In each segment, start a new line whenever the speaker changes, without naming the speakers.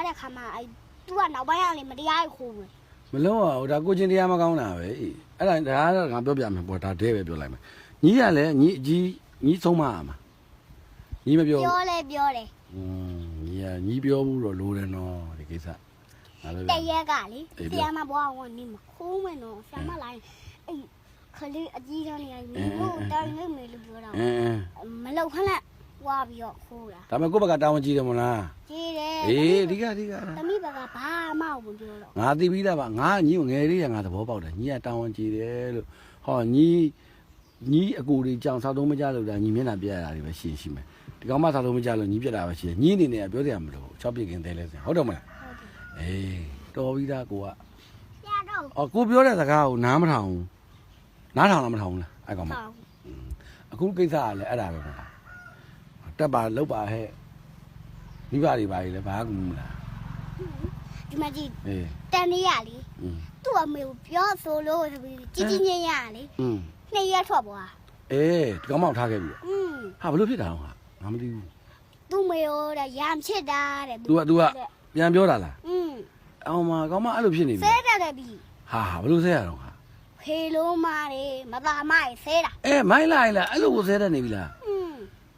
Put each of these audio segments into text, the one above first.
သွားတဲ့ခါမှာအဲသူကနောက်ပိုင်းကနေမတရားခိုးမယ်
မလုံးအောင်ဒါကိုချင်းတရားမကောင်းတာပဲအေးအဲ့ဒါဒါကတော့ငါပြောပြမယ်ပေါ့ဒါဒဲပဲပြောလိုက်မယ်ညီကလည်းညီအကြီးညီဆုံးမအမှာညီမပြောဘူး
ပြောလဲပြောတယ်
อืมညီကညီပြောဘူးတော့လိုတယ်နော်ဒီကိစ္စငါလည်း
တရက်ကလေ
အေး
ဆ
ပြော
ရာမဘွားကနေမခိုးမယ်နော်ဆရာမလာရင်အဲခလေးအကြီးတန်းနေရမင်းတို့တိုင်းနေမယ်လို့ပြောတာ
အင်းအင်း
မလောက်ခနဲ့ ဝါပြီးတော့ခိုးတာ
ဒါပေမဲ့ကိုယ့်ဘက်ကတာဝန်ကြီးတယ်မလား
ကြီးတယ်
အေးဒီကဒီက
သမီးဘက်ကဘာမှမပြောတော့
ငါသိပြီးသားပါငါညီကိုငယ်လေးကငါသဘောပေါက်တယ်ညီကတာဝန်ကြီးတယ်လို့ဟောညီညီအကူတွေကြောင်ဆောက်သုံးမကြလို့ဒါညီမျက်နှာပြရတာတွေပဲရှိရှိမယ်ဒီကောင်မဆောက်သုံးမကြလို့ညီပြတာပဲရှိတယ်ညီအနေနဲ့ကပြောစရာမလိုဘူး6ပြစ်ခင်သေးလဲစရာဟုတ်တယ်မလား
ဟုတ်တယ်
အေးတော်ပြီးသားကိုက
ဆရာတော့
အော်ကိုပြောတဲ့စကားကိုနားမထောင်ဘူးနားထောင်လားမထောင်ဘူးလားအဲ့ကောင်မ
ဆောင်း
အခုကိစ္စကလည်းအဲ့ဒါပဲပေါ့တ က်ပါလောက်ပါဟဲ့မိဘတွေပါလေဘာကူမလား
ဒီမှာကြည့်
အေး
တန်နေရလေ
อืม
သူ့အမေကိုပြောဆိုလို့ဆိုပြီးကြီးကြီးညင်ရလေ
อืม
နှစ်ရက်ထွက်သွား
အေးဒီကောင်မောက်ထားခဲ့ပြီ
อืม
ဟာဘလို့ဖြစ်တာတော့ဟာငါမသိဘူး
သူ့မေရောတဲ့ရမ်းချစ်တာတဲ့
तू က तू ကပြန်ပြောတာလား
อืม
အောင်မကောင်မအဲ့လိုဖြစ်နေပြီ
ဆဲတက်တယ်ပြီ
ဟာဟာဘလို့ဆဲရတော့ဟာ
ဖေလုံးမာတယ်မသားမရေဆဲတာ
အဲမိုင်းလိုက်လားအဲ့လိုကိုဆဲတတ်နေပြီလား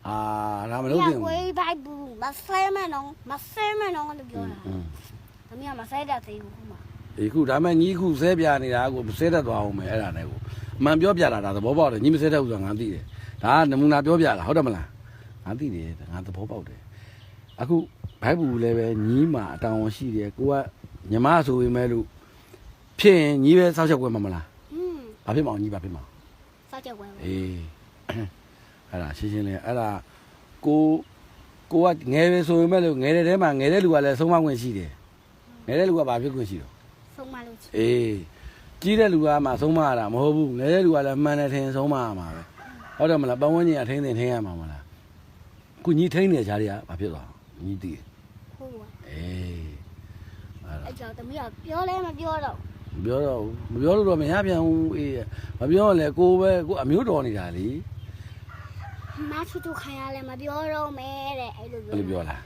အာဒါမလုပ်သင့်ဘူး
quay bay bù mà xe mà nó mà xe mà nó còn được rồi
အင်း
nó nhà mà xe đã thấy không mà ဒီခု
ဒါမဲ့ညီခုဆဲပြနေတာကိုမဆဲတတ်သွားအောင်မယ်အဲ့ဒါနဲ့ကိုအမှန်ပြောပြတာဒါသဘောပေါက်တယ်ညီမဆဲတတ်ဘူးဆိုတာငါသိတယ်ဒါကနမူနာပြောပြတာဟုတ်တယ်မလားငါသိတယ်ငါသဘောပေါက်တယ်အခုဘိုက်ဘူးလည်းပဲညီမှာအတောင်ရှိတယ်ကိုကညီမဆိုပေမဲ့လို့ဖြစ်ရင်ညီပဲစောက်ချက်ကွဲမှာမလား
ừ
ဘာဖြစ်မအောင်ညီဘာဖြစ်မအောင်
sao chào quay
အေး အဲ့ဒါရှင်းရှင်းလေးအဲ့ဒါကိုကိုကငယ်ပဲဆိုပေမဲ့လို့ငယ်တဲ့တဲမှာငယ်တဲ့လူကလည်းဆုံးမခွင့်ရှိတယ်ငယ်တဲ့လူကဘာဖြစ်ခွင့်ရှိတော့
ဆုံးမလို့ချစ်
အေးကြီးတဲ့လူကမှဆုံးမရတာမဟုတ်ဘူးငယ်တဲ့လူကလည်းမှန်တယ်ထင်ဆုံးမရမှာပဲဟုတ်တယ်မလားပတ်ဝန်းကျင်ကထိန်းသိမ်းထိန်းရမှာမလားခုညီထိန်းနေတဲ့ဈာတွေကဘာဖြစ်သွားညီတည်
ဟုတ်ပါ
အေးအဲ့ဒါ
အဲ့ကြောင့်သမီးကပြောလဲမပြောတော့
မပြောတော့ဘူးမပြောလို့တော့မရပြန်ဘူးအေးမပြောရင်လည်းကိုပဲကိုအမျိုးတော်နေတာလी
မချူချူခံရလဲမပြောတော့မယ်တဲ့အဲ့လို
ပြောအဲ့လိုပြောလား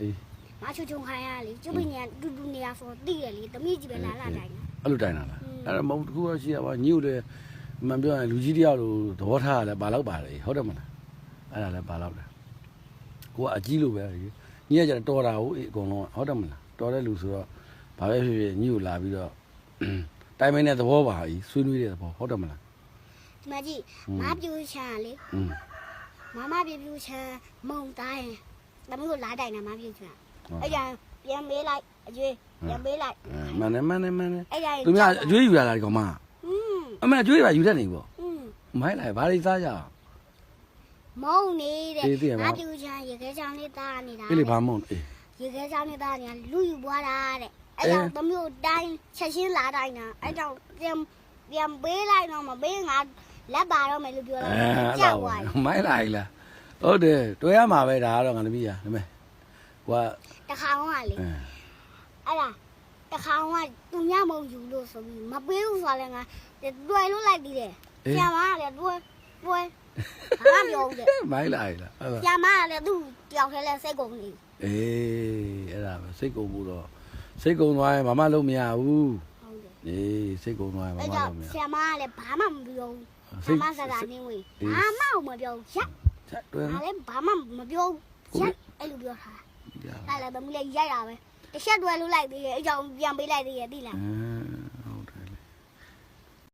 အေး
မချူချူခံရလေကျုပ်ပင်ညာတူတူနေရဆိုတိရလေတမိကြီးပဲလာလာတိုင်း
အဲ့လိုတိုင်းလာ
လား
အဲ့တော့မဟုတ်တစ်ခုတော့ရှိရပါညို့လေမှန်ပြောရင်လူကြီးတယောက်လိုသဘောထားရလဲဘာလောက်ပါလဲဟုတ်တယ်မလားအဲ့ဒါလဲဘာလောက်လဲကိုကအကြီးလိုပဲညို့ကကျတော့တော်တာဟုတ်အကုန်လုံးဟုတ်တယ်မလားတော်တဲ့လူဆိုတော့ဘာပဲဖြစ်ဖြစ်ညို့လာပြီးတော့တိုင်မင်းတဲ့သဘောပါကြီးဆွေးနွေးတဲ့သဘောဟုတ်တယ်မလား
ဒီမကြီးမပြူချာလေ မမပြပြူချန်မုံတိုင်းသမီးကိုလားတိုင်တယ်မမပြပြူ
ချန်
အဲ့ကြပြန်မေးလိုက်အကျွေးပြန်မေးလိုက်
မနဲ့မနဲ့မနဲ့
အဲ့ကြ
သူများအကျွေးယူရတာဒီကောင်မအမေအကျွေးပါယူတတ်နေပေါ့မိုင်းလိုက်ဘာတွေစားကြ
မုံနေတဲ့မပြူချန်ရေခဲချောင်းလေးသားနေတာ
အဲ့လေဘာမုံအေး
ရေခဲချောင်းလေးသားနေတာလူယူပွားတာတဲ့အဲ့ကြောင့်သမီးကိုတိုင်းချက်ချင်းလာတိုင်းတာအဲ့ကြောင့်ပြန်ပြန်ပေးလိုက်တော့မပေးငါ လက်ပါတော့မယ်လို့ပြော
အဲ
လိုက်
အဲ့
ကြော
ဒါ
က်
ပဲ
သွားတယ်
မိုင်းလိုက်လားဟုတ်တယ်တွေ့ရမှာပဲဒါကတော့ငါသမီးရဒါပေမဲ့ဟိုက
တခါတော့ကလေ
အဲ
အဲ့ဒါတခါတော့ကသူညမုံယူလို့ဆိုပြီးမပေးဘူးဆိုတော့လည်းငါတွယ်လို့လိုက်ပြီးတယ်ဆရာမကလည်းတွယ်တွယ်ဘာမှပြောဘူးတဲ့
မိုင်းလိုက်လားအဲ့ဒါ
ဆရာမကလည်းသူ့တယောက်ထဲလဲစိတ်ကုန်နေ
အေးအဲ့ဒါပဲစိတ်ကုန်မှုတော့စိတ်ကုန်သွားရင်ဘာမှလုပ်မရဘူး
ဟုတ်တယ်
အေးစိတ်ကုန်သွားရင်ဘာ
အဲ့
မှ
ကြောင့်
လုပ်မရ
ဆရာမကလည်းဘာမှမပြောဘူးဆ
စိ
ရာ
တ်
မစကားနေဝေး
အေး
ဘာမှမပြောဘူးရက်
ချက်တွေ့
ငါ
နော်
လည်းဘာမှမပြောဘူးရက်အဲ့လိုပြောတာအဲ့လည်းသမီးလည်းရိုက်တာပဲတစ်ချက်တွယ်လို့လိုက်သေးတယ်အဲ့ကြောင့်ပြန်ပေးလိုက်သေးတယ်သိလား
အ